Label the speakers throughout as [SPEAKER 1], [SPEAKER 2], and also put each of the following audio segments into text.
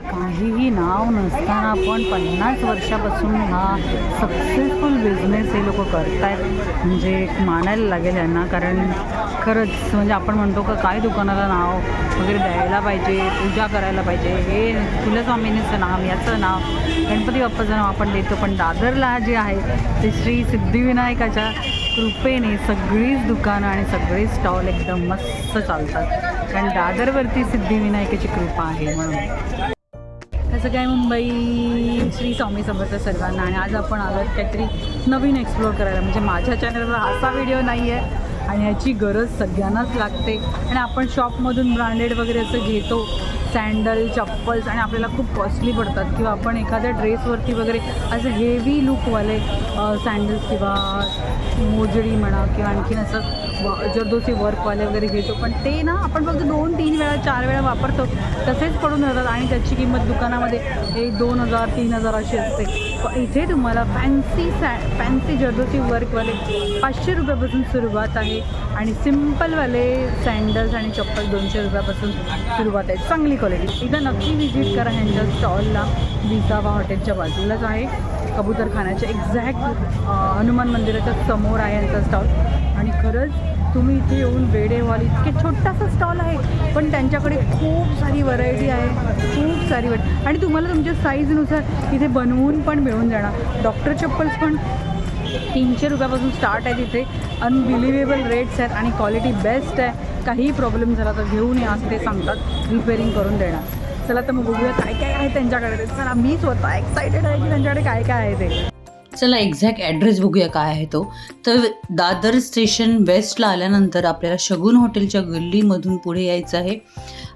[SPEAKER 1] काहीही नाव नसताना पण पन्नास वर्षापासून हा सक्सेसफुल बिझनेस हे लोक करतायत. म्हणजे मानायला लागेल यांना कारण खरंच म्हणजे आपण म्हणतो का काय दुकानाला नाव वगैरे द्यायला पाहिजे पूजा करायला पाहिजे हे कुलस्वामिनीचं नाव याचं नाव गणपती बाप्पाचं नाव आपण देतो पण दादरला जे आहे ते श्री सिद्धिविनायकाच्या कृपेने सगळीच दुकानं आणि सगळे स्टॉल एकदम मस्त चालतात. कारण दादरवरती सिद्धिविनायकाची कृपा आहे म्हणून. कसं काय मुंबई श्री स्वामी समर्थ सर्वांना आणि आज आपण आलो काहीतरी नवीन एक्सप्लोअर करायला. म्हणजे माझ्या चॅनलवर असा व्हिडिओ नाही आहे आणि ह्याची गरज सगळ्यांनाच लागते. आणि आपण शॉपमधून ब्रँडेड वगैरे असं घेतो सँडल चप्पल्स आणि आपल्याला खूप कॉस्टली पडतात. किंवा आपण एखाद्या ड्रेसवरती वगैरे असं हेवी लुकवाले सँडल्स किंवा मोजडी म्हणा किंवा आणखीन असं जरदोसी वर्कवाले वगैरे घेतो. पण ते ना आपण फक्त दोन तीन वेळा चार वेळा वापरतो तसेच पडून राहतात. आणि त्याची किंमत दुकानामध्ये एक दोन हजार तीन हजार अशी असते. इथे तुम्हाला फॅन्सी सॅ फॅन्सी जर्दोसी वर्कवाले पाचशे रुपयापासून सुरुवात आहे. आणि सिम्पलवाले सँडल्स आणि चप्पल दोनशे रुपयापासून सुरुवात आहे. चांगली क्वालिटी एकदा नक्की व्हिजिट करा ह्यांच्या स्टॉलला विसावा हॉटेलच्या बाजूलाच आहे. कबूतरखान्याच्या एक्झॅक्ट हनुमान मंदिराच्या समोर आहे यांचा स्टॉल आणि खरंच तुम्ही इथे येऊन वेडे इतके छोटासा स्टॉल आहे पण त्यांच्याकडे खूप सारी व्हरायटी आहे खूप सारी व्हरायटी आणि तुम्हाला तुमच्या साईजनुसार इथे बनवून पण मिळून जाणार. डॉक्टर चप्पल्स पण तीनशे रुपयापासून स्टार्ट आहे तिथे. अनबिलिव्हेबल रेट्स आहेत आणि क्वालिटी बेस्ट आहे. काहीही प्रॉब्लेम झाला तर घेऊन या असं ते सांगतात. रिपेअरिंग करून देणार. चला तर मग बघूया काय काय आहे त्यांच्याकडे. चला मी स्वतः एक्सायटेड आहे की त्यांच्याकडे काय काय आहे ते.
[SPEAKER 2] चला एक्झॅक्ट ॲड्रेस बघूया काय आहे तो. तर दादर स्टेशन वेस्टला आल्यानंतर आपल्याला शगुन हॉटेलच्या गल्लीमधून पुढे यायचं आहे.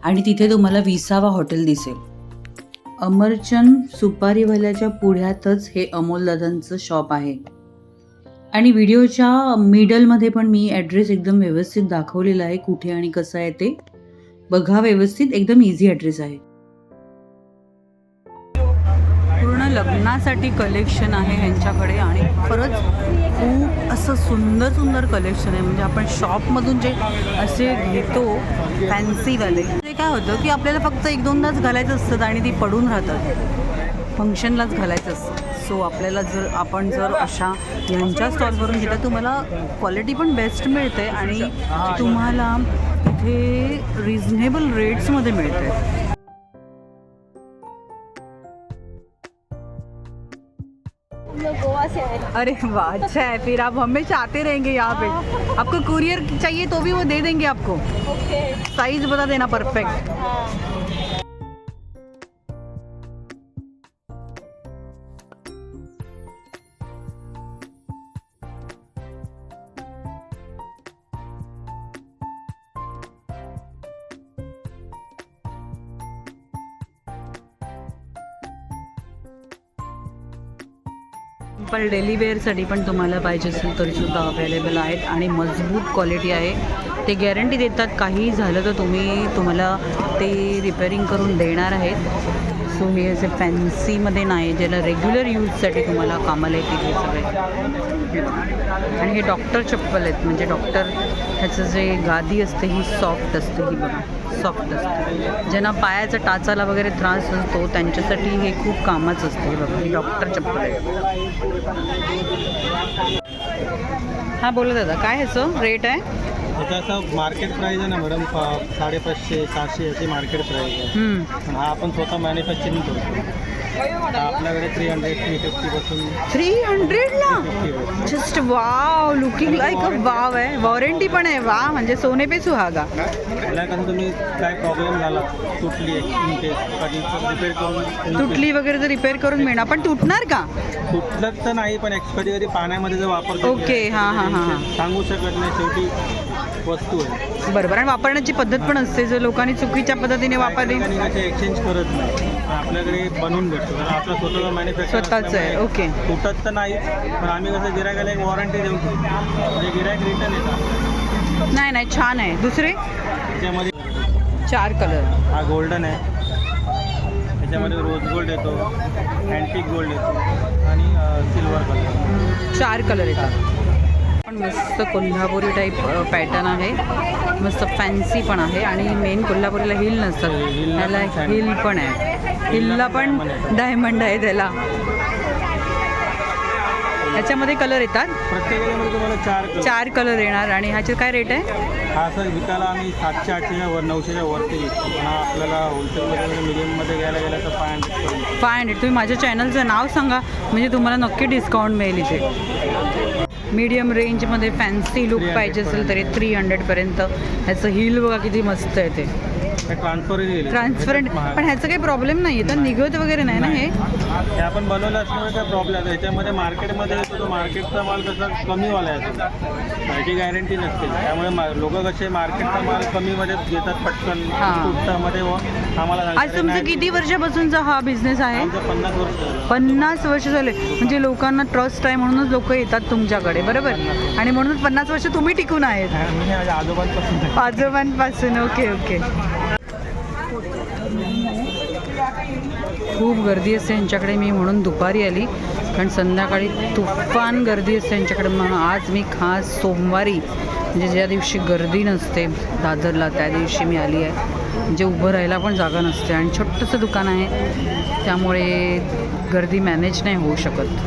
[SPEAKER 2] आणि तिथे तुम्हाला विसावा हॉटेल दिसेल. अमरचंद सुपारीवाल्याच्या पुढ्यातच हे अमोलदादांचं शॉप आहे. आणि व्हिडिओच्या मिडलमध्ये पण मी ॲड्रेस एकदम व्यवस्थित दाखवलेला आहे कुठे आणि कसं आहे ते. बघा व्यवस्थित एकदम इझी ॲड्रेस आहे.
[SPEAKER 1] लग्नासाठी कलेक्शन आहे ह्यांच्याकडे आणि खरंच खूप असं सुंदर सुंदर कलेक्शन आहे. म्हणजे आपण शॉपमधून जे असे घेतो फॅन्सीवाले ते काय होतं की आपल्याला फक्त एक दोनदाच घालायचं असतं आणि ती पडून राहतात. फंक्शनलाच घालायचं असतं. सो आपल्याला जर आपण जर अशा यांच्या स्टॉलवरून घेतलं तुम्हाला क्वालिटी पण बेस्ट मिळते आणि तुम्हाला इथे रिझनेबल रेट्समध्ये मिळते. अरे वाह अच्छा है फिर आप हमेशा आते रहेंगे यहाँ पे। आपको कुरियर चाहिए तो भी वो दे देंगे आपको। साइज बता देना परफेक्ट पण डेली वेअरसाठी पण तुम्हाला पाहिजे असेल तरी सुद्धा अवेलेबल आहेत आणि मजबूत क्वालिटी आहे. ते गॅरंटी देतात काही झालं तर तुम्ही तुम्हाला ते रिपेअरिंग करून देणार आहेत. सो हे असे फॅन्सीमध्ये नाही ज्याला रेग्युलर यूजसाठी तुम्हाला कामाला येतील हे सगळे. आणि हे डॉक्टर चप्पल आहेत म्हणजे डॉक्टर ह्याचं जे गादी असते ही सॉफ्ट असते ही बघा. सॉफ्ट असते. ज्यांना पायाचा टाचाला वगैरे त्रास असतो त्यांच्यासाठी हे खूप कामाचं असते. हे बघा ही डॉक्टर चप्पल आहे हां बोला दादा काय ह्याचं रेट आहे?
[SPEAKER 3] त्याचा असं मार्केट प्राईस आहे ना मॅडम साडेपाचशे सातशे याची मार्केट प्राईस आहे. हा आपण स्वतः मॅन्युफॅक्चरिंग करतो. आपल्याकडे थ्री हंड्रेड थ्री फिफ्टीपासून
[SPEAKER 1] three हंड्रेडला
[SPEAKER 3] fifty
[SPEAKER 1] just wow looking like a wow आहे वॉरंटी पण आहे वा म्हणजे सोने पे सुहागा.
[SPEAKER 3] तुम्ही काय प्रॉब्लेम झाला तुटली रिपेअर करून
[SPEAKER 1] तुटली वगैरे जर रिपेअर करून मिळणार. पण तुटणार का?
[SPEAKER 3] तुटलं तर नाही पण एक्स- कधी पाण्यामध्ये जर वापरतो
[SPEAKER 1] ओके, हां, हां, हां, हां.
[SPEAKER 3] सांगू शकत नाही शेवटी वस्तू आहे.
[SPEAKER 1] बरोबर. आणि वापरण्याची पद्धत पण असते. जर लोकांनी चुकीच्या पद्धतीने वापरली
[SPEAKER 3] ठिकाणी एक्सचेंज करत नाही. पण आपल्याकडे बनवून भेटतो. कारण आपलं स्वतःचं मॅन्युफॅक्चर
[SPEAKER 1] स्वतःचं आहे. ओके.
[SPEAKER 3] तुटत तर नाही. पण आम्ही कसं गिरायकाला एक वॉरंटी देऊ म्हणजे गिरायक रिटर्न येतात.
[SPEAKER 1] नाही नाही. छान आहे. दुसरे?
[SPEAKER 3] त्याच्यामध्ये
[SPEAKER 1] चार कलर
[SPEAKER 3] हा गोल्डन आहे. त्याच्यामध्ये रोज गोल्ड येतो. अँटिक गोल्ड येतो. आणि सिल्वर कलर
[SPEAKER 1] चार कलर येतात. पण मस्त कोल्हापुरी टाईप पॅटर्न आहे. मस्त फॅन्सी पण आहे. आणि मेन कोल्हापुरीला हिल नसतात
[SPEAKER 3] हिल
[SPEAKER 1] त्याला. हिल पण आहे. हिलला पण डायमंड आहे त्याला. ह्याच्यामध्ये कलर येतात?
[SPEAKER 3] तुम्हाला चार कलर
[SPEAKER 1] येणार. आणि ह्याचे काय रेट आहे?
[SPEAKER 3] हा सर विकायला आम्ही सातशे आठशेच्या वर नऊशेच्या वरती. हा आपल्याला होलसेलमध्ये मिडियममध्ये घ्यायला गेला तर फाय हंड्रेड
[SPEAKER 1] फाय हंड्रेड तुम्ही माझ्या चॅनलचं नाव सांगा. म्हणजे तुम्हाला नक्की डिस्काउंट मिळेल इथे. मीडियम रेंजमध्ये फॅन्सी लुक
[SPEAKER 3] 300
[SPEAKER 1] पाहिजे असेल तरी थ्री हंड्रेडपर्यंत ह्याचं हिल बघा किती मस्त आहे ते. ट्रान्सपरंट पण ह्याचं काही प्रॉब्लेम नाही आहे तर निघत वगैरे नाही ना हे?
[SPEAKER 3] आपण बनवलं असल्यामुळे काय प्रॉब्लेम आहे ह्याच्यामध्ये मार्केटमध्ये येतो तो मार्केटचा माल कसा कमीवाला आहे? त्याची गॅरंटी नसते. त्यामुळे लोक कसे मार्केटचा माल कमीमध्ये घेतात पटकन
[SPEAKER 1] हां.
[SPEAKER 3] तुटतामध्ये व आम्हाला सांगतात,
[SPEAKER 1] आज तुमचं
[SPEAKER 3] नाही,
[SPEAKER 1] किती वर्षापासूनचा हा बिझनेस आहे?
[SPEAKER 3] आमचं पन्नास वर्ष झालं.
[SPEAKER 1] पन्नास वर्ष झाले. म्हणजे लोकांना ट्रस्ट आहे म्हणूनच लोक येतात तुमच्याकडे बरोबर? आणि म्हणूनच पन्नास वर्ष तुम्ही टिकून आहेत.
[SPEAKER 3] हा, मी माझ्या आजोबांपासून
[SPEAKER 1] आजोबांपासून ओके ओके. खूप गर्दी असते यांच्याकडे. मी म्हणून दुपारी आली. कारण संध्याकाळी तुफान गर्दी असते त्यांच्याकडे म्हणून आज मी खास सोमवारी म्हणजे ज्या दिवशी गर्दी नसते दादरला त्या दिवशी मी आली आहे. म्हणजे उभं राहायला पण जागा नसते आणि छोटंसं दुकान आहे. त्यामुळे गर्दी मॅनेज नाही होऊ शकत.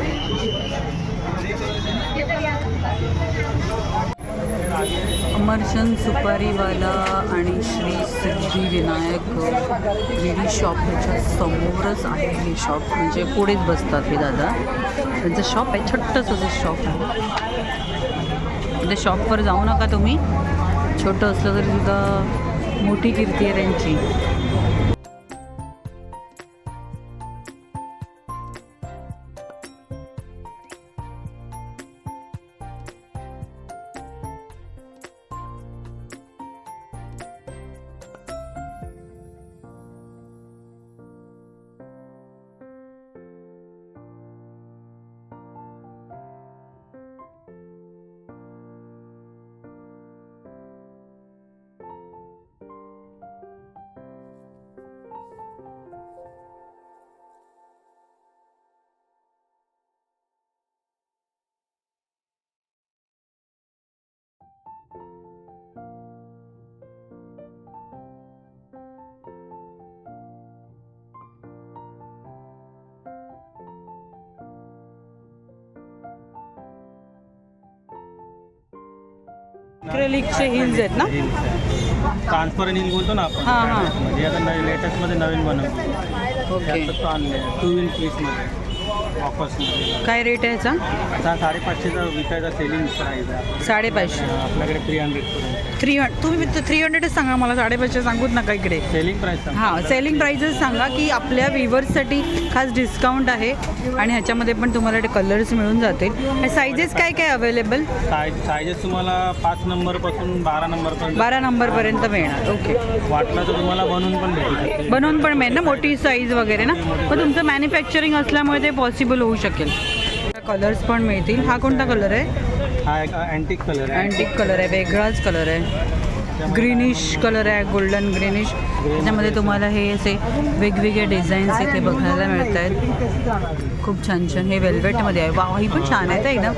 [SPEAKER 1] अमरचंद सुपारीवाला आणि श्री सिद्धिविनायक विडी शॉप ह्याच्या समोरच आहे हे शॉप. म्हणजे पुढेच बसतात हे दादा. त्यांचं शॉप आहे छोटंसं जे शॉप आहे. त्या शॉपवर जाऊ नका तुम्ही. छोटं असलं तरी सुद्धा मोठी कीर्ती आहे त्यांची. क्रेलिकचे हिल्स आहेत ना?
[SPEAKER 3] ट्रान्सपरंट हिल बोलतो ना आपण.
[SPEAKER 1] हां, हां.
[SPEAKER 3] म्हणजे आता लेटेस्टमध्ये नवीन बनवतो.
[SPEAKER 1] ओके
[SPEAKER 3] त्यात तो आणले टू इन पीसमध्ये ऑफर्समध्ये
[SPEAKER 1] काय रेट आहे
[SPEAKER 3] आता साडेपाचशेचा विकायचा सेलिंग प्राईस आहे.
[SPEAKER 1] साडेपाचशे.
[SPEAKER 3] आपल्याकडे थ्री हंड्रेडपर्यंत
[SPEAKER 1] थ्री हं तुम्ही थ्री हंड्रेडच सांगा मला साडेपाचशे सांगूत नका इकडे.
[SPEAKER 3] सेलिंग प्राईस
[SPEAKER 1] हां सेलिंग प्राईजेस सांगा की आपल्या व्हिवर्ससाठी खास डिस्काउंट आहे आणि ह्याच्यामध्ये पण तुम्हाला ते कलर्स मिळून जातील. साईजेस काय काय अवेलेबल
[SPEAKER 3] साईजेस तुम्हाला पाच नंबरपासून बारा नंबरपर्यंत
[SPEAKER 1] बारा नंबरपर्यंत मिळणार. ओके
[SPEAKER 3] वाटलं तर तुम्हाला बनवून पण
[SPEAKER 1] बनवून पण मिळेल ना मोठी साईज वगैरे ना? पण तुमचं मॅन्युफॅक्चरिंग असल्यामुळे ते पॉसिबल होऊ शकेल. कलर्स पण मिळतील. हा कोणता कलर आहे?
[SPEAKER 3] हा एक अँटिक कलर आहे.
[SPEAKER 1] अँटिक कलर आहे वेगळाच कलर आहे. ग्रीनिश कलर आहे गोल्डन ग्रीनिश त्याच्यामध्ये तुम्हाला हे असे वेगवेगळे डिझाईन्स इथे बघायला मिळत आहेत खूप छान छान. हे वेल्वेटमध्ये आहे. वा ही पण छान आहेत एकदम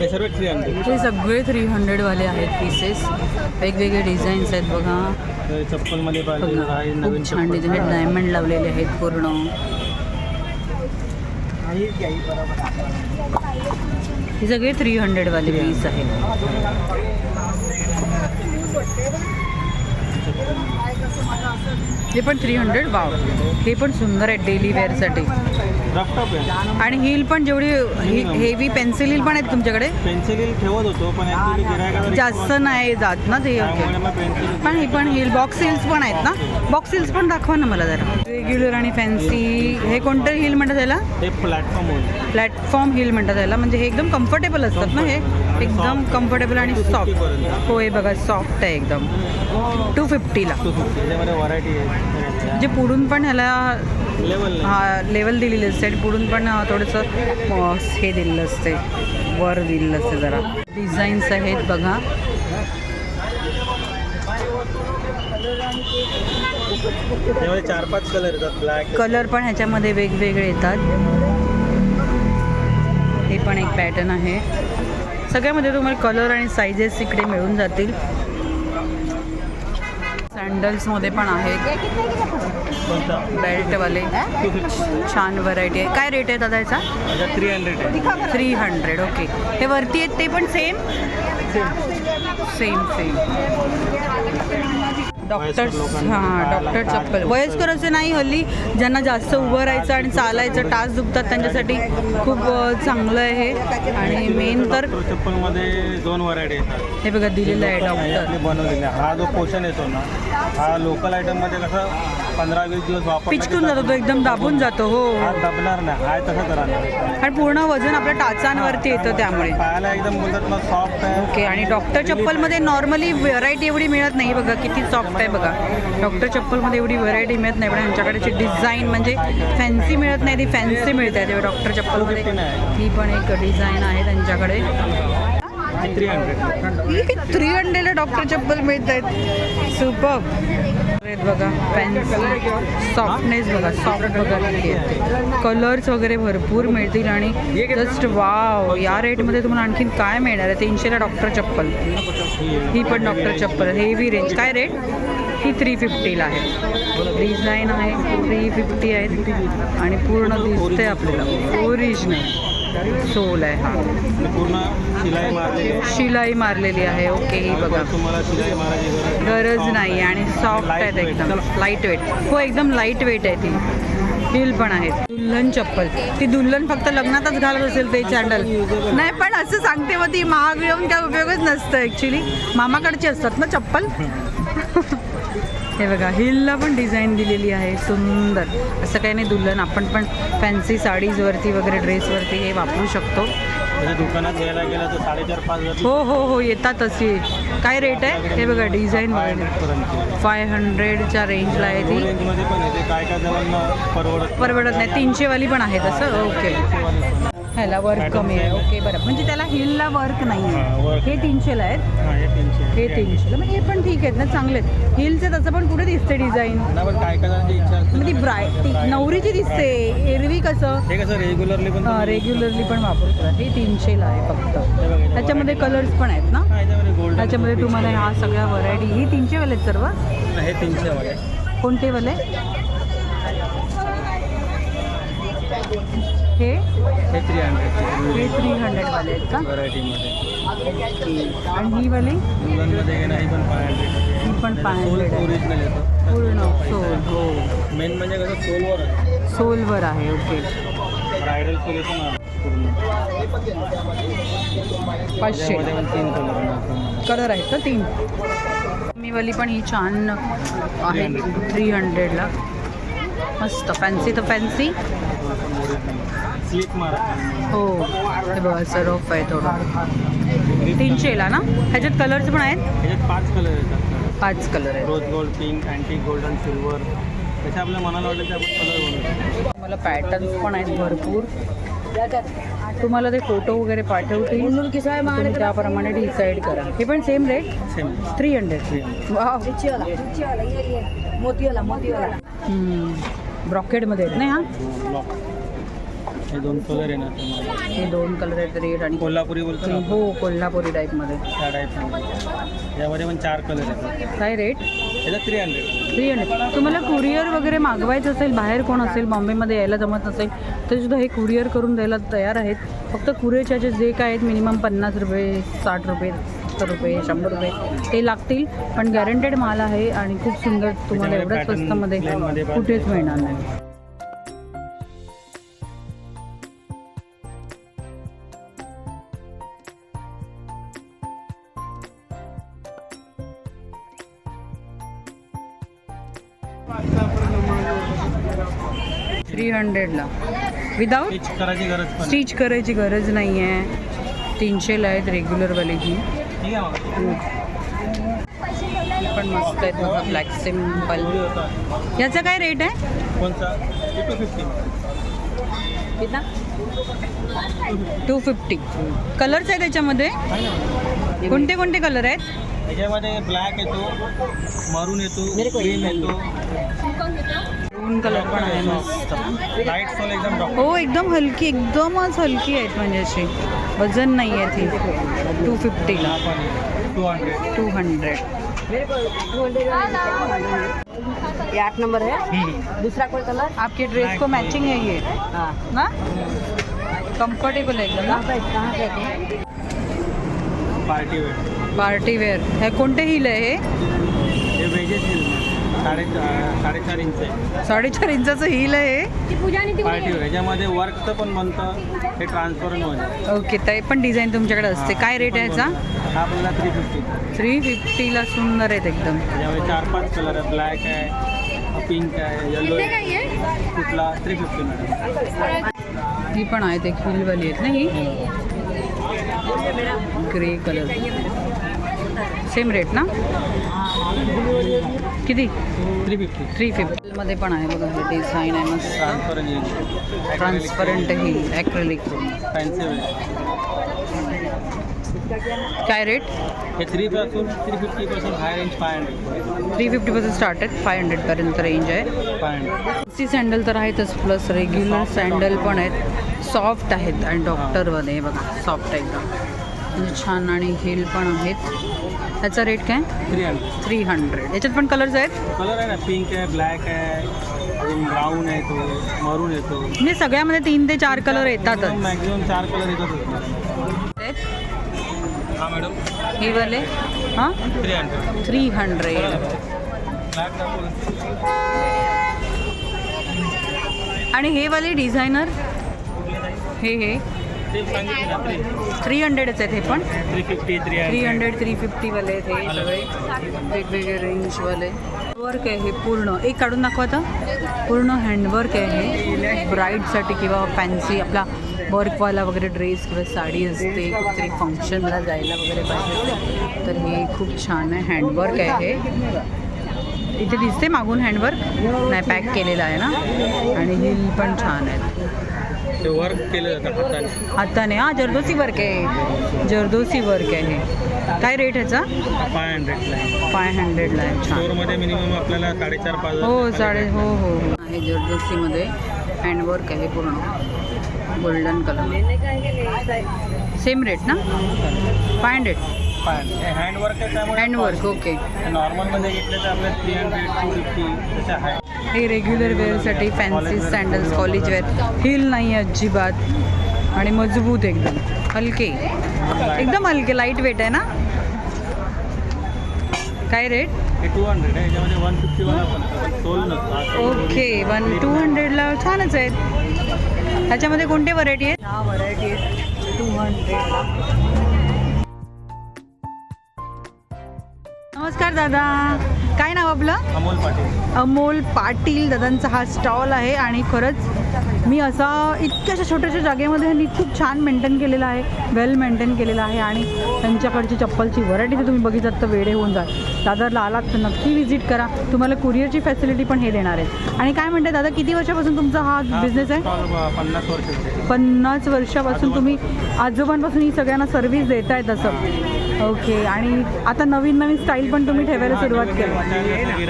[SPEAKER 3] हे सर्व थ्री हंड्रेड
[SPEAKER 1] हे सगळे थ्री हंड्रेडवाले आहेत पीसेस वेगवेगळे डिझाईन्स आहेत बघा.
[SPEAKER 3] चप्पलमध्ये
[SPEAKER 1] खूप छान डिझाईन डायमंड लावलेले आहेत पूर्ण. हे सगळे थ्री हंड्रेडवाले पीस आहेत हे पण थ्री हंड्रेड वाव हे पण सुंदर आहे डेली वेअरसाठी आणि हिल पण जेवढी हेवी पेन्सिल हिल पण आहेत तुमच्याकडे?
[SPEAKER 3] पेन्सिल हिल ठेवत होतो पण
[SPEAKER 1] जास्त नाही जात ना ते पण हे पण हिल बॉक्स हिल्स पण आहेत ना? बॉक्स हिल्स पण दाखवा ना मला जरा. रेग्युलर आणि फॅन्सी हे कोणतं हिल म्हणतात त्याला
[SPEAKER 3] प्लॅटफॉर्म
[SPEAKER 1] हिल म्हणतात त्याला म्हणजे हे एकदम कम्फर्टेबल असतात ना हे? एकदम कम्फर्टेबल आणि सॉफ्ट हो हे बघा सॉफ्ट आहे एकदम. टू फिफ्टीला म्हणजे पुढून पण ह्याला
[SPEAKER 3] लेवल
[SPEAKER 1] हा लेवल दिलेली असते आणि पुढून पण थोडंसं हे दिलेलं असते. वर दिलेलं असते जरा. डिझाईन्स आहेत बघा.
[SPEAKER 3] चार पाच कलर येतात. ब्लॅक
[SPEAKER 1] कलर पण ह्याच्यामध्ये वेगवेगळे येतात. हे पण एक पॅटर्न आहे. सगळ्यामध्ये तुम्हाला कलर आणि सायझेस इकडे मिळून जातील. सँडल्समध्ये पण आहेत. बेल्टवाले छान व्हरायटी आहे. काय रेट आहे दादा याचा?
[SPEAKER 3] थ्री हंड्रेड आहे.
[SPEAKER 1] थ्री हंड्रेड ओके हे वरती आहेत ते पण सेम सेम सेम डॉक्टर
[SPEAKER 3] वयस्कर लोकांना
[SPEAKER 1] हां डॉक्टर चप्पल. वयस्कर असे नाही हल्ली ज्यांना जास्त उभं राहायचं आणि चालायचं टाच दुखतात त्यांच्यासाठी खूप चांगलं आहे हे आणि मेन तर
[SPEAKER 3] चप्पलमध्ये दोन व्हरायटी येतात
[SPEAKER 1] हे बघा दिलेलं आहे डॉक्टर
[SPEAKER 3] बनवलेली. हा जो पोषण येतो ना हा लोकल आयटममध्ये कसं पंधरा वीस दिवस वापर
[SPEAKER 1] पिचकून जातो तो एकदम दाबून जातो
[SPEAKER 3] हो. दबणार नाही हा तसंच राहणार
[SPEAKER 1] आणि पूर्ण वजन आपल्या टाचांवरती येतं त्यामुळे.
[SPEAKER 3] पायाला एकदम बोलतात ना सॉफ्ट आहे.
[SPEAKER 1] ओके आणि डॉक्टर चप्पलमध्ये नॉर्मली व्हरायटी एवढी मिळत नाही बघा किती सॉफ्ट आहे बघा. डॉक्टर चप्पलमध्ये एवढी व्हरायटी मिळत नाही पण यांच्याकडेची डिझाईन म्हणजे फॅन्सी मिळत नाही ती फॅन्सी मिळते तेव्हा डॉक्टर चप्पलमध्ये. ही पण एक डिझाईन आहे त्यांच्याकडे.
[SPEAKER 3] थ्री हंड्रेड
[SPEAKER 1] थ्री हंड्रेडला डॉक्टर चप्पल मिळत आहेत सुपर बघा फॅन्सी सॉफ्टनेस बघा सॉफ्ट बघा. कलर्स वगैरे भरपूर मिळतील आणि जस्ट वाव या रेटमध्ये तुम्हाला आणखीन काय मिळणार आहे? तीनशेला डॉक्टर चप्पल. ही पण डॉक्टर चप्पल. हेवी रेंज काय रेट ही थ्री फिफ्टीला आहे. डिझाईन आहे थ्री फिफ्टी आहे आणि पूर्ण दिसते आपल्याला. ओरिजिनल सोल आहे हा.
[SPEAKER 3] पूर्ण शिलाई मारलेली आहे.
[SPEAKER 1] शिलाई मारलेली आहे ओके ही बघा.
[SPEAKER 3] तुम्हाला शिलाई मारायची गरज
[SPEAKER 1] नाही. आणि सॉफ्ट आहेत एकदम. लाइट वेट हो एकदम लाइट वेट आहे ती. हिल पण आहेत दुल्हन चप्पल. ती दुल्हन फक्त लग्नातच घालत असेल ते सँडल नाही पण असं सांगते मग ती महाग येऊन काय उपयोगच नसतं ॲक्च्युली मामाकडची असतात ना चप्पल? हे बघा हिलला पण डिझाईन दिलेली आहे सुंदर. असं काही नाही दुल्हन आपण पण फॅन्सी साडीजवरती वगैरे ड्रेसवरती हे वापरू शकतो.
[SPEAKER 3] म्हणजे दुकानात घ्यायला गेलं तर साडेचार पाच
[SPEAKER 1] हो हो हो येतात असे. काय रेट आहे? हे बघा डिझाईन वगैरे फाय हंड्रेडच्या रेंजला आहे ती.
[SPEAKER 3] काय काय जणांना परवडत
[SPEAKER 1] परवडत नाही. तीनशेवाली पण आहे तसं ओके. ह्याला वर्क कमी आहे. ओके बरं. म्हणजे त्याला हिलला वर्क नाही आहे. हे तीनशेला आहेत?
[SPEAKER 3] हा तीनशे.
[SPEAKER 1] तीनशेला मग हे पण ठीक आहेत ना चांगले आहेत. हिलचे तसं पण कुठे दिसते डिझाईन? मग ती. ब्राय ती नवरीची दिसते. एरवी कसं?
[SPEAKER 3] रेग्युलरली पण
[SPEAKER 1] रेग्युलरली पण वापरतात. हे तीनशेला आहे फक्त. त्याच्यामध्ये कलर्स पण आहेत ना?
[SPEAKER 3] हा,
[SPEAKER 1] त्याच्यामध्ये तुम्हाला ह्या सगळ्या व्हरायटी ही तीनशेवाले आहेत सर्व?
[SPEAKER 3] हे तीनशे वाले
[SPEAKER 1] कोणते वाले हे
[SPEAKER 3] हे थ्री हंड्रेड
[SPEAKER 1] हे थ्री हंड्रेडवाले आहेत का?
[SPEAKER 3] व्हरायटीमध्ये
[SPEAKER 1] आणि ही वाली?
[SPEAKER 3] मुलांमध्ये हे नाही पण फाय हंड्रेड
[SPEAKER 1] ही पण फाय हंड्रेड आहे.
[SPEAKER 3] ओरिजिनल येतो
[SPEAKER 1] पूर्ण सोल हो.
[SPEAKER 3] मेन म्हणजे कसं सोलवर आहे.
[SPEAKER 1] सोलवर आहे ओके
[SPEAKER 3] ब्रायडल सोल्युशन आहे पूर्ण
[SPEAKER 1] पाचशे.
[SPEAKER 3] पण तीन कलर
[SPEAKER 1] कलर आहेत का तीन? मी वाली पण ही छान आहे. थ्री हंड्रेडला मस्त. फॅन्सी तर फॅन्सी हो. हे बघा सरफ आहे थोडं. तीनशेला ना? ह्याच्यात कलर्स पण आहेत?
[SPEAKER 3] ह्याच्यात पाच कलर येतात
[SPEAKER 1] पाच कलर आहेत.
[SPEAKER 3] Rose gold pink anti golden silver तसे आपल्या मनाला वाटलं ते आपण कलर बनवू
[SPEAKER 1] तुम्हाला पॅटर्न्स पण आहेत भरपूर. तुम्हाला ते फोटो वगैरे पाठवतील. त्याप्रमाणे डिसाईड करा. हे पण same rate
[SPEAKER 3] same
[SPEAKER 1] three hundred वा ब्रॉकेटमध्ये आहेत नाही हा?
[SPEAKER 3] हे दोन कलर येणार तुम्हाला?
[SPEAKER 1] हे दोन कलर आहेत रेड आणि
[SPEAKER 3] कोल्हापुरी बोलतो ना
[SPEAKER 1] हो कोल्हापुरी टाईपमध्ये
[SPEAKER 3] त्या टाईपमध्ये यामध्ये पण चार कलर येतात
[SPEAKER 1] काय रेट
[SPEAKER 3] याच्यात थ्री हंड्रेड
[SPEAKER 1] थ्री हंड्रेड तुम्हाला कुरिअर वगैरे मागवायचं असेल बाहेर कोण असेल बॉम्बेमध्ये यायला जमत नसेल तरी सुद्धा हे कुरिअर करून द्यायला तयार आहेत. फक्त कुरिअर चार्जेस जे काय आहेत मिनिमम पन्नास रुपये साठ रुपये सत्तर रुपये शंभर रुपये ते लागतील. पण गॅरंटेड माल आहे आणि खूप सुंदर तुम्हाला एवढ्या
[SPEAKER 3] pattern
[SPEAKER 1] स्वस्तामध्ये कुठेच मिळणार नाही. हंड्रेडला विदाऊट
[SPEAKER 3] स्टिच करायची गरज पण नाही.
[SPEAKER 1] स्टिच करायची गरज नाही आहे तीनशेला आहेत रेग्युलरवाले ही
[SPEAKER 3] ठीक आहे मग
[SPEAKER 1] ही. पण मस्त आहेत बघा ब्लॅक
[SPEAKER 3] सिंपल
[SPEAKER 1] याचा काय रेट आहे?
[SPEAKER 3] Two fifty
[SPEAKER 1] two fifty colours आहे त्याच्यामध्ये? कोणते कोणते कलर आहेत?
[SPEAKER 3] याच्यामध्ये ब्लॅक येतो मरून येतो ग्रीन येतो.
[SPEAKER 1] दोन कलर पण आहे मस्त.
[SPEAKER 3] लाइट सोल एकदम डॉक्टर
[SPEAKER 1] हो एकदम हलकी एकदमच हलकी आहेत म्हणजे अशी. वजन नाही आहे ती. टू फिफ्टीला
[SPEAKER 3] टू हंड्रेड
[SPEAKER 1] टू हंड्रेड
[SPEAKER 4] ये आठ नंबर है दूसरा कोई कलर
[SPEAKER 1] आपके ड्रेस को मैचिंग है. ये
[SPEAKER 4] हाँ.
[SPEAKER 1] ना? कम्फर्टेबल है एकदम.
[SPEAKER 4] है?
[SPEAKER 3] पार्टी वेअर
[SPEAKER 1] पार्टी वेअर हे कोणते हिल आहे हे?
[SPEAKER 3] वेजेस साडे साडेचार इंच आहे.
[SPEAKER 1] साडेचार इंचाचं हिल आहे.
[SPEAKER 3] पार्टी वेअर याच्यामध्ये वर्कचं पण बनतं. हे ट्रान्सपरंटमध्ये
[SPEAKER 1] ओके ते पण डिझाईन तुमच्याकडे असते. काय रेट आहे याचा?
[SPEAKER 3] हा आपल्याला थ्री फिफ्टी
[SPEAKER 1] थ्री फिफ्टीला सुंदर आहेत एकदम.
[SPEAKER 3] चार पाच कलर आहे ब्लॅक आहे पिंक आहे येलो आहे. कुठला? थ्री फिफ्टी मॅडम
[SPEAKER 1] ही पण आहेत एक हिलवाली आहेत ना ही? ग्रे कलर सेम रेट ना? किती?
[SPEAKER 3] Three fifty.
[SPEAKER 1] थ्री फिफ्टीमध्ये पण आहे बघा हे डिझाईन आहे मस्त.
[SPEAKER 3] ट्रान्सपरंट
[SPEAKER 1] हिल ॲक्रेलिक काय रेट
[SPEAKER 3] हे थ्री पासून थ्री फिफ्टी पासून high range five hundred
[SPEAKER 1] three फिफ्टीपासून start आहे. फाय हंड्रेडपर्यंत रेंज आहे.
[SPEAKER 3] फाय हंड्रेड
[SPEAKER 1] सी सँडल तर आहेतच प्लस रेग्युलर सँडल पण आहेत. सॉफ्ट आहेत. आणि डॉक्टरमध्ये बघा सॉफ्ट एकदम. म्हणजे छान आणि हिल पण आहेत. त्याचा रेट काय?
[SPEAKER 3] Three hundred.
[SPEAKER 1] थ्री हंड्रेड याच्यात पण कलर्स आहेत?
[SPEAKER 3] कलर आहे ना पिंक आहे ब्लॅक आहे अजून ब्राऊन आहे तो मरून येतो
[SPEAKER 1] म्हणजे सगळ्यामध्ये तीन ते चार कलर येतातच.
[SPEAKER 3] मॅक्झिमम चार कलर
[SPEAKER 1] आहेत
[SPEAKER 3] हा मॅडम
[SPEAKER 1] हे वाले? हां?
[SPEAKER 3] Three hundred.
[SPEAKER 1] Three hundred.
[SPEAKER 3] Black
[SPEAKER 1] आणि हे वाले डिझायनर हे हे.
[SPEAKER 3] थ्री
[SPEAKER 1] हंड्रेडच आहेत हे पण.
[SPEAKER 3] Three fifty three
[SPEAKER 1] three hundred three फिफ्टीवाले आहेत हे. वेगवेगळे रेंजवाले. वर्क आहे हे पूर्ण. एक काढून दाखवा आता. पूर्ण हँडवर्क आहे हे. ब्राईडसाठी किंवा फॅन्सी आपला वर्कवाला वगैरे ड्रेस किंवा साडी असते कुठेतरी फंक्शनला जायला वगैरे पाहिजे तर हे खूप छान आहे. हँडवर्क आहे हे. इथे दिसते मागून हँडवर्क नाही पॅक केलेलं आहे ना. आणि हिल पण छान आहे.
[SPEAKER 3] ते वर्क केलं जातं हाताने.
[SPEAKER 1] हाताने. हा जरदोसी वर्क आहे. जरदोसी वर्क आहे. काय रेट ह्याचा?
[SPEAKER 3] फाय हंड्रेडला आहे.
[SPEAKER 1] फाय हंड्रेडला आहे. छान.
[SPEAKER 3] स्टोअरमध्ये मिनिमम आपल्याला साडेचार पाच
[SPEAKER 1] हो साडे हो हो हो. आहे जरदोसीमध्ये. हँडवर्क आहे पूर्ण. गोल्डन कलर सेम रेट ना? फाय हंड्रेड
[SPEAKER 3] हँडवर्क आहे त्यामुळे
[SPEAKER 1] हँडवर्क ओके
[SPEAKER 3] नॉर्मलमध्ये घेतलं तर आपल्याला थ्री हंड्रेड टू फिफ्टी तसे आहे.
[SPEAKER 1] हे regular वेअरसाठी fancy sandals college wear heel नाही आहे अजिबात. आणि मजबूत एकदम. हलके. एकदम हलके लाइट वेट आहे ना? काय रेट
[SPEAKER 3] टू हंड्रेड आहे वन
[SPEAKER 1] ओके वन टू हंड्रेडला छानच आहेत. ह्याच्यामध्ये कोणते व्हरायटी आहेत? हा व्हरायटी टू हंड्रेडला नमस्कार दादा. काय नाव आपलं?
[SPEAKER 3] अमोल पाटील.
[SPEAKER 1] अमोल पाटील दादांचा हा स्टॉल आहे आणि खरंच मी असा इतक्याशा छोट्याशा जागेमध्ये ह्यांनी खूप छान मेंटेन केलेलं आहे वेल मेंटेन केलेलं आहे आणि त्यांच्याकडची चप्पलची व्हरायटी जर तुम्ही बघितलात तर वेडे होऊन जाल दादरला आलात तर नक्की व्हिजिट करा. तुम्हाला कुरिअरची फॅसिलिटी पण हे देणार आहेत. आणि काय म्हणते दादा किती वर्षापासून तुमचा हा बिझनेस आहे?
[SPEAKER 3] पन्नास वर्षाचे
[SPEAKER 1] पन्नास वर्षापासून तुम्ही आजोबांपासून ही सगळ्यांना सर्व्हिस देताय तसं ओके आणि आता नवीन नवीन स्टाईल पण तुम्ही ठेवायला सुरुवात केली.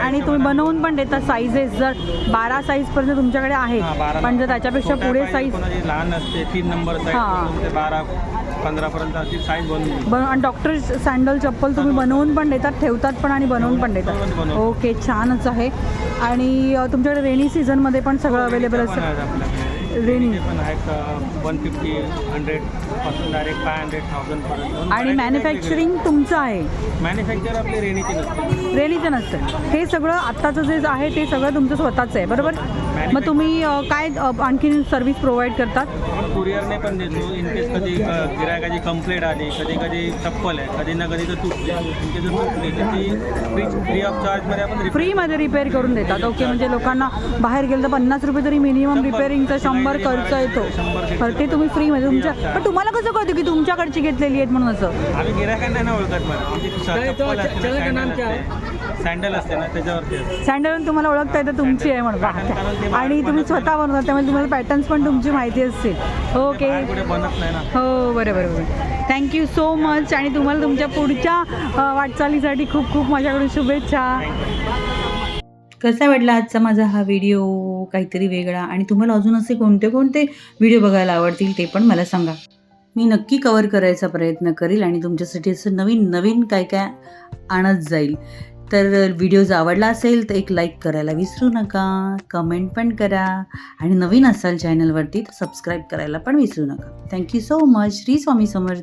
[SPEAKER 1] आणि तुम्ही बनवून पण देता साईजेस जर बारा साईजपर्यंत तुमच्याकडे आहेत पण जर त्याच्यापेक्षा पुढे साईज
[SPEAKER 3] लहान असते तीन नंबर
[SPEAKER 1] हां.
[SPEAKER 3] साईज बारा पंधरापर्यंत साईज
[SPEAKER 1] आणि डॉक्टर सँडल चप्पल तुम्ही बनवून पण देतात ठेवतात पण आणि बनवून पण देतात. ओके छानच आहे. आणि तुमच्याकडे रेनी सीझनमध्ये पण सगळं अवेलेबल
[SPEAKER 3] पण
[SPEAKER 1] असतं
[SPEAKER 3] ते पण आहेत वन फिफ्टी हंड्रेडपासून डायरेक्ट फाय हंड्रेड थाउजंड पर्यंत.
[SPEAKER 1] आणि मॅन्युफॅक्चरिंग तुमचं आहे?
[SPEAKER 3] मॅन्युफॅक्चर आपली रेणीची नसते.
[SPEAKER 1] रेनीचं नसतं. हे सगळं आत्ताचं जे आहे ते सगळं तुमचं स्वतःचं आहे बरोबर? मग तुम्ही अ, काय अ, आणखीन सर्व्हिस प्रोव्हाइड करतात?
[SPEAKER 3] कुरिअरने पण देतो. इन केस कधी गिरायकाची कंप्लेंट आली कधी कधी चप्पल आहे कधी ना कधी तर तुटली. इन केस जर तुटली तर ती फ्री फ्री ऑफ चार्जमध्ये आपण repair
[SPEAKER 1] फ्रीमध्ये रिपेअर करून देतात. ओके म्हणजे लोकांना बाहेर गेलं तर पन्नास रुपये तरी मिनिमम रिपेअरिंगचा शंभर खर्च येतो. तर ते तुम्ही फ्रीमध्ये तुमच्या पण तुम्हाला कसं कळतं की तुमच्याकडची घेतलेली आहेत म्हणून असं?
[SPEAKER 3] आम्ही गिरायकांना नाही ओळखत मॅडम आमची चप्पल असते ना, सँडल असते. सँडल असते ना त्याच्यावरती असते.
[SPEAKER 1] सँडल तुम्हाला ओळखता येतं तुमची आहे म्हणून. आणि तुम्ही स्वतः बनवता त्यामुळे तुम्हाला पॅटर्न्स पण तुमची माहिती असतील. ओके हो बरं बरं बरं थँक्यू सो मच आणि तुम्हाला तुमच्या पुढच्या वाटचालीसाठी खूप खूप माझ्याकडून शुभेच्छा.
[SPEAKER 2] कसा वाटला आजचा माझा हा व्हिडिओ काहीतरी वेगळा. आणि तुम्हाला अजून असे कोणते कोणते व्हिडिओ बघायला आवडतील ते पण मला सांगा.
[SPEAKER 1] मी नक्की कवर करायचा प्रयत्न करील आणि तुमच्यासाठी असं नवीन नवीन काय काय आणत जाईल. तर व्हिडिओज आवडला असेल तर एक लाईक करायला विसरू नका कमेंट पण करा आणि नवीन असाल चॅनलवरती तर सबस्क्राईब करायला पण विसरू नका. Thank you so much Shri Swami Samarth